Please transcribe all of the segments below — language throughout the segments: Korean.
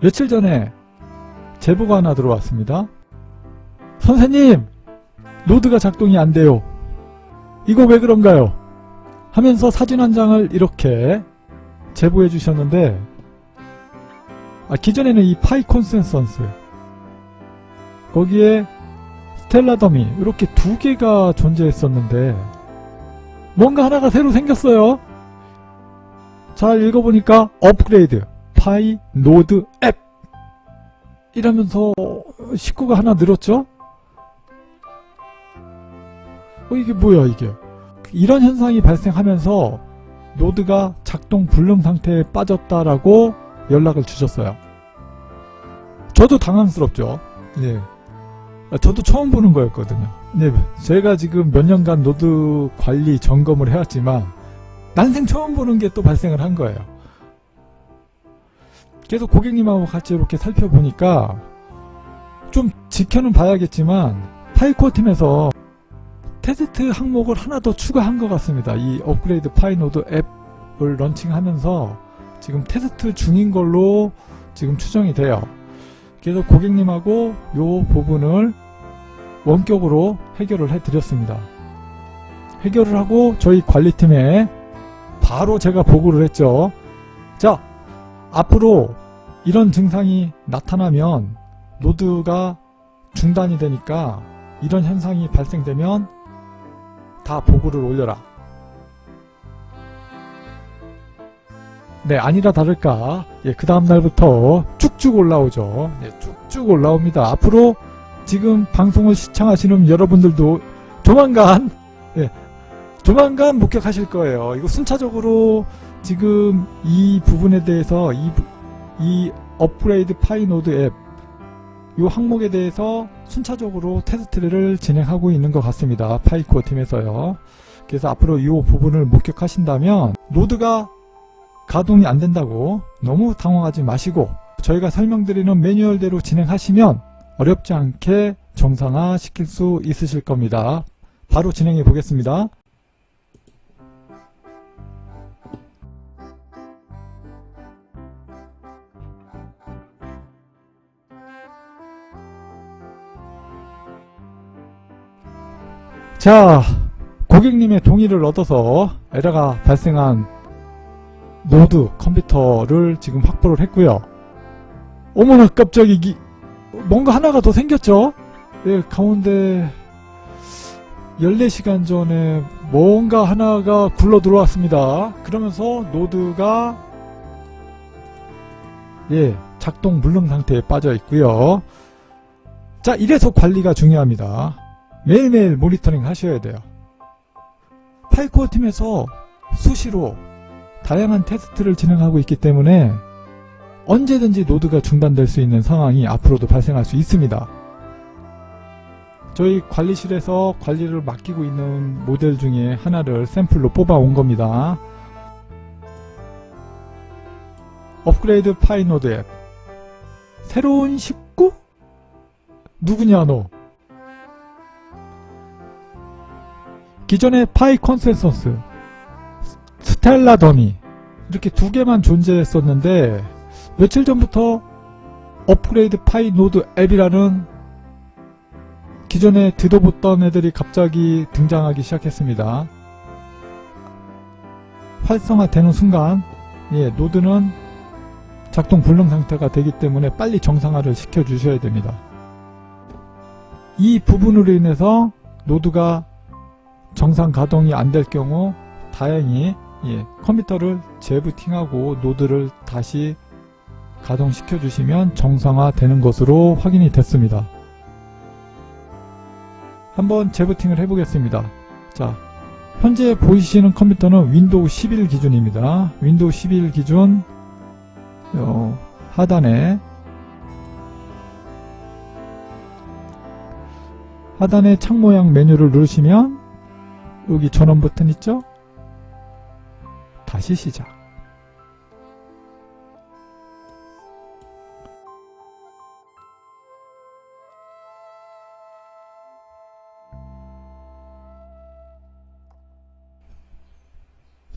며칠 전에 제보가 하나 들어왔습니다. 선생님, 노드가 작동이 안 돼요. 이거 왜 그런가요? 하면서 사진 한 장을 이렇게 제보해 주셨는데, 아, 기존에는 이 파이 콘 센서스, 거기에 스텔라 더미, 이렇게 두 개가 존재했었는데, 뭔가 하나가 새로 생겼어요. 잘 읽어보니까 업그레이드, 파이 노드 앱! 이러면서 식구가 하나 늘었죠? 어, 이게 뭐야, 이게. 이런 현상이 발생하면서 노드가 작동 불능 상태에 빠졌다라고 연락을 주셨어요. 저도 당황스럽죠. 예. 아, 저도 처음 보는 거였거든요. 네, 제가 지금 몇 년간 노드 관리 점검을 해왔지만 난생 처음 보는 게 또 발생을 한 거예요. 계속 고객님하고 같이 이렇게 살펴보니까 좀 지켜는 봐야겠지만 파이코 팀에서 테스트 항목을 하나 더 추가한 것 같습니다. 이 업그레이드 파이노드 앱을 런칭하면서 지금 테스트 중인 걸로 지금 추정이 돼요. 그래서 고객님하고 요 부분을 원격으로 해결을 해드렸습니다. 해결을 하고 저희 관리팀에 바로 제가 보고를 했죠. 자, 앞으로 이런 증상이 나타나면 노드가 중단이 되니까 이런 현상이 발생되면 다 보고를 올려라. 네, 아니라 다를까. 예, 그 다음날부터 쭉쭉 올라오죠. 예, 쭉쭉 올라옵니다. 앞으로 지금 방송을 시청하시는 여러분들도 조만간, 예, 조만간 목격하실 거예요. 이거 순차적으로 지금 이 부분에 대해서 이, 부- 이 업그레이드 파이노드 앱, 이 항목에 대해서 순차적으로 테스트를 진행하고 있는 것 같습니다. 파이코어 팀에서요. 그래서 앞으로 이 부분을 목격하신다면 노드가 가동이 안 된다고 너무 당황하지 마시고 저희가 설명드리는 매뉴얼대로 진행하시면 어렵지 않게 정상화 시킬 수 있으실 겁니다. 바로 진행해 보겠습니다. 자, 고객님의 동의를 얻어서 에러가 발생한 노드 컴퓨터를 지금 확보를 했고요. 어머나 깜짝이 기- 뭔가 하나가 더 생겼죠? 예, 가운데 14시간 전에 뭔가 하나가 굴러 들어왔습니다. 그러면서 노드가 예, 작동 불능 상태에 빠져 있고요. 자, 이래서 관리가 중요합니다. 매일매일 모니터링 하셔야 돼요. 파이코어 팀에서 수시로 다양한 테스트를 진행하고 있기 때문에 언제든지 노드가 중단될 수 있는 상황이 앞으로도 발생할 수 있습니다. 저희 관리실에서 관리를 맡기고 있는 모델 중에 하나를 샘플로 뽑아 온 겁니다. 업그레이드 파이노드 앱. 새로운 식구? 누구냐 너? 기존의 파이 컨센서스, 스텔라 더미 이렇게 두 개만 존재했었는데 며칠 전부터 업그레이드 파이 노드 앱이라는 기존에 듣어보던 애들이 갑자기 등장하기 시작했습니다. 활성화되는 순간 예, 노드는 작동 불능 상태가 되기 때문에 빨리 정상화를 시켜 주셔야 됩니다. 이 부분으로 인해서 노드가 정상 가동이 안 될 경우 다행히 예, 컴퓨터를 재부팅하고 노드를 다시 가동시켜 주시면 정상화 되는 것으로 확인이 됐습니다. 한번 재부팅을 해보겠습니다. 자, 현재 보이시는 컴퓨터는 윈도우 11 기준입니다. 윈도우 11 기준 어, 하단에 하단에 창 모양 메뉴를 누르시면 여기 전원 버튼 있죠? 다시 시작.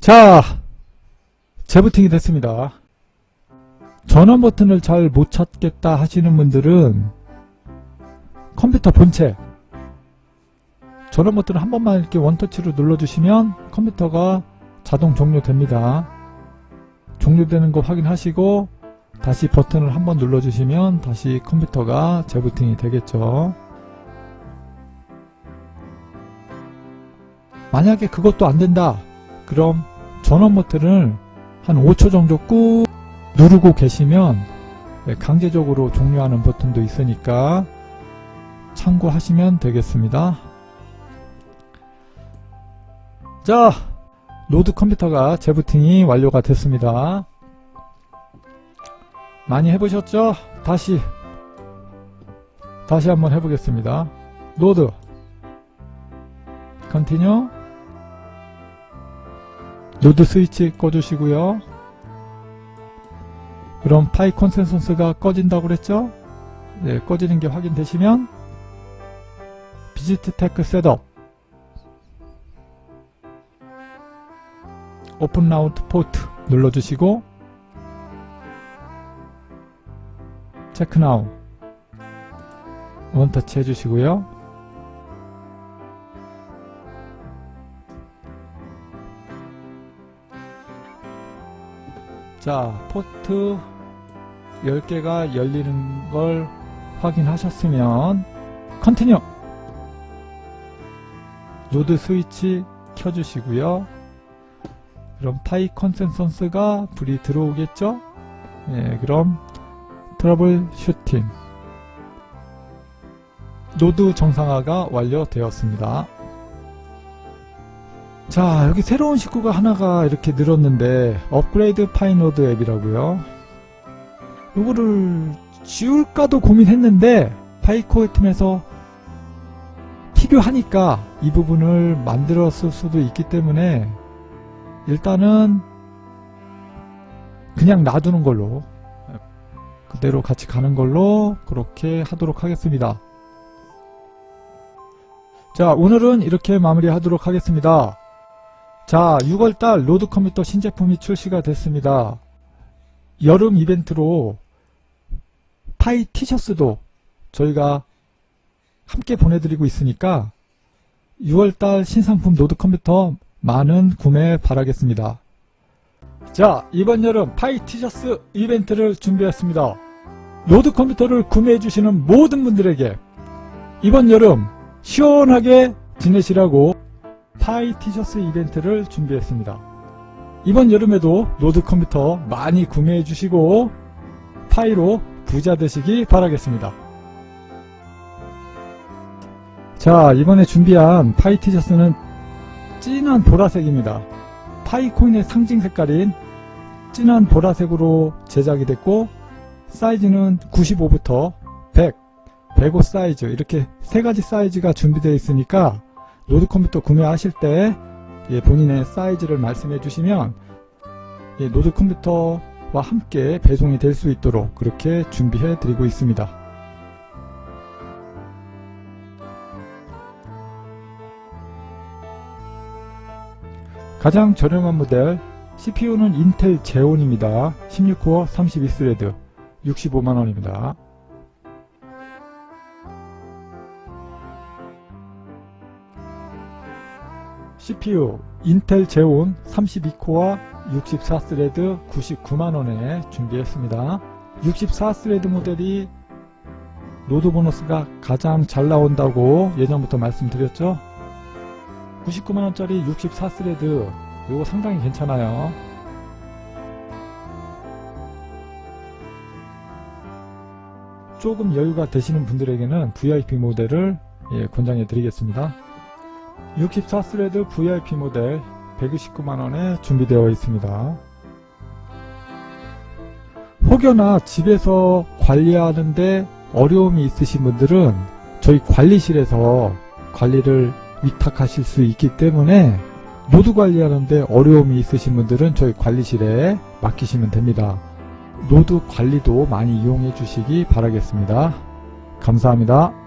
자, 재부팅이 됐습니다. 전원 버튼을 잘 못 찾겠다 하시는 분들은 컴퓨터 본체 전원 버튼을 한 번만 이렇게 원터치로 눌러주시면 컴퓨터가 자동 종료됩니다. 종료되는 거 확인하시고 다시 버튼을 한번 눌러주시면 다시 컴퓨터가 재부팅이 되겠죠. 만약에 그것도 안 된다. 그럼 전원 버튼을 한 5초 정도 꾹 누르고 계시면 네, 강제적으로 종료하는 버튼도 있으니까 참고하시면 되겠습니다. 자, 로드 컴퓨터가 재부팅이 완료가 됐습니다. 많이 해보셨죠? 다시 다시 한번 해보겠습니다. 로드 컨티뉴 로드 스위치 꺼주시고요. 그럼 파이 컨센서스가 꺼진다고 그랬죠? 네, 꺼지는 게 확인되시면 비지트 테크 셋업 오픈 라우트 포트 눌러주시고 체크 나우 원터치 해주시고요. 자, 포트 10개가 열리는 걸 확인하셨으면 컨티뉴 로드 스위치 켜주시고요. 그럼 파이 컨센서스가 불이 들어오겠죠? 네, 그럼 트러블 슈팅 노드 정상화가 완료되었습니다. 자 여기 새로운 식구가 하나가 이렇게 늘었는데 업그레이드 파이노드 앱이라고요. 이거를 지울까도 고민했는데 파이코어 팀에서 필요하니까 이 부분을 만들었을 수도 있기 때문에 일단은 그냥 놔두는 걸로 그대로 같이 가는 걸로 그렇게 하도록 하겠습니다. 자, 오늘은 이렇게 마무리 하도록 하겠습니다. 자, 6월달 로드 컴퓨터 신제품이 출시가 됐습니다. 여름 이벤트로 파이 티셔츠도 저희가 함께 보내드리고 있으니까 6월달 신상품 로드 컴퓨터 많은 구매 바라겠습니다. 자, 이번 여름 파이 티셔츠 이벤트를 준비했습니다. 로드 컴퓨터를 구매해주시는 모든 분들에게 이번 여름 시원하게 지내시라고 파이 티셔츠 이벤트를 준비했습니다. 이번 여름에도 로드 컴퓨터 많이 구매해주시고 파이로 부자 되시기 바라겠습니다. 자, 이번에 준비한 파이 티셔츠는 진한 보라색입니다. 파이코인의 상징 색깔인 진한 보라색으로 제작이 됐고 사이즈는 95부터 100, 105 사이즈 이렇게 세 가지 사이즈가 준비되어 있으니까 로드 컴퓨터 구매하실 때 예, 본인의 사이즈를 말씀해 주시면 예, 로드 컴퓨터와 함께 배송이 될 수 있도록 그렇게 준비해 드리고 있습니다. 가장 저렴한 모델 CPU는 인텔 제온입니다. 16코어 32스레드 65만원입니다. CPU 인텔 제온 32코어 64스레드 99만원에 준비했습니다. 64스레드 모델이 로드 보너스가 가장 잘 나온다고 예전부터 말씀드렸죠. 99만원짜리 64스레드 이거 상당히 괜찮아요. 조금 여유가 되시는 분들에게는 VIP 모델을 예, 권장해 드리겠습니다. 64스레드 VIP 모델 129만원에 준비되어 있습니다. 혹여나 집에서 관리하는데 어려움이 있으신 분들은 저희 관리실에서 관리를 위탁하실 수 있기 때문에 노드 관리하는데 어려움이 있으신 분들은 저희 관리실에 맡기시면 됩니다. 노드 관리도 많이 이용해 주시기 바라겠습니다. 감사합니다.